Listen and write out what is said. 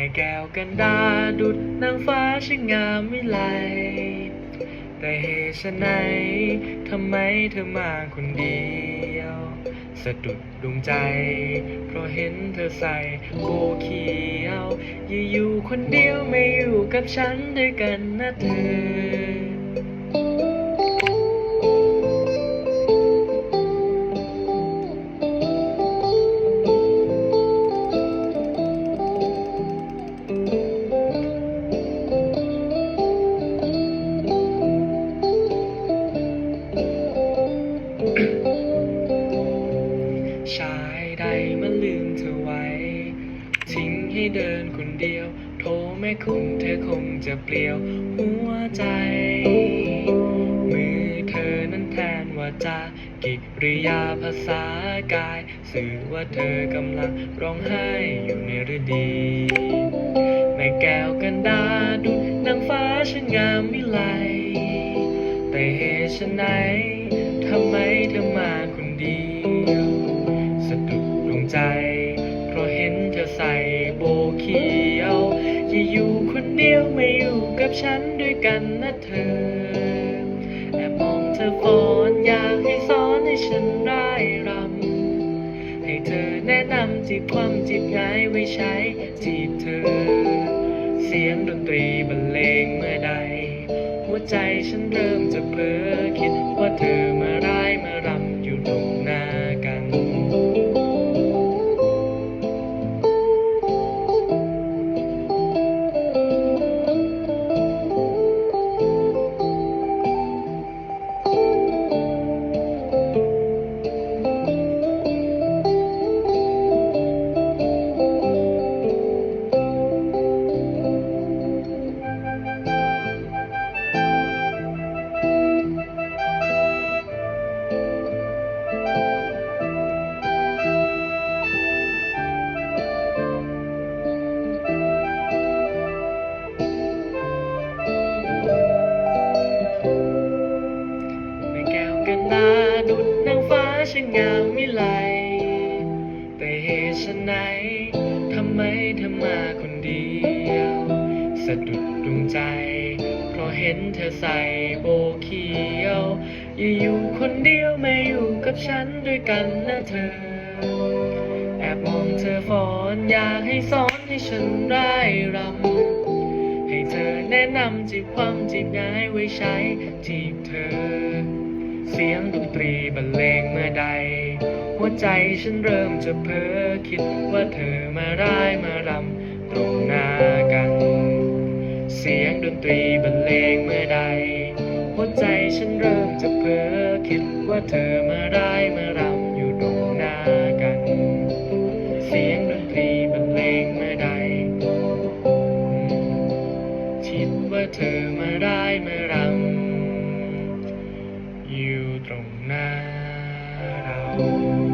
ม่แก้วกันดาดุดนางฟ้าช่างงามวิไล แต่เหตุไฉนทำไมเธอมาคนเดียว สะดุดดวงใจ เพราะเห็นเธอใส่โบเขียว อย่าอยู่คนเดียวไม่อยู่กับฉันด้วยกันนะเธอ ชายใดมาลืมเธอไว้ ทิ้งให้เดินคนเดียว โทรแม่คุณเธอคงจะเปลี่ยว หัวใจ มือเธอนั้นแทนว่าจากิริยาภาษากาย สื่อว่าเธอกำลังร้องไห้อยู่ในฤดีแม่แก้วกันดาดุนางฟ้าช่างงามวิไลแต่เหตุไฉน อย่อยู่คนเดียวไม่อยู่กับฉันด้วยกันนะเธอ แอบมองเธอฟอนอยากให้สอนให้ฉันร่ายรำ ให้เธอแนะนำจีบความจีบง่ายไว้ใช้จีบเธอ เสียงดนตรีบรรเลงเมื่อใด หัวใจฉันเริ่มจะเพ้อคิดว่าเธอ ช่างามวิไลแต่เหตุไฉนทำไมเธอมาคนเดียว สะดุดดวงใจ เพราะเห็นเธอใส่โบเขียว อย่าอยู่คนเดียวไม่อยู่กับฉันด้วยกันนะเธอ แอบมองเธอฟอนอยากให้สอนให้ฉันได้รำให้เธอแนะนำจีบความจีบง่ายไว้ใช้จีบเธอ เสียงดนตรีบรรเลงเมื่อใด หัวใจฉันเริ่มจะเพ้อคิดว่าเธอมาร้ายมารำตรงหน้ากัน เสียงดนตรีบรรเลงเมื่อใด หัวใจฉันเริ่มจะเพ้อคิดว่าเธอมาร้ายมารำ อยู่ตรงหน้าเรา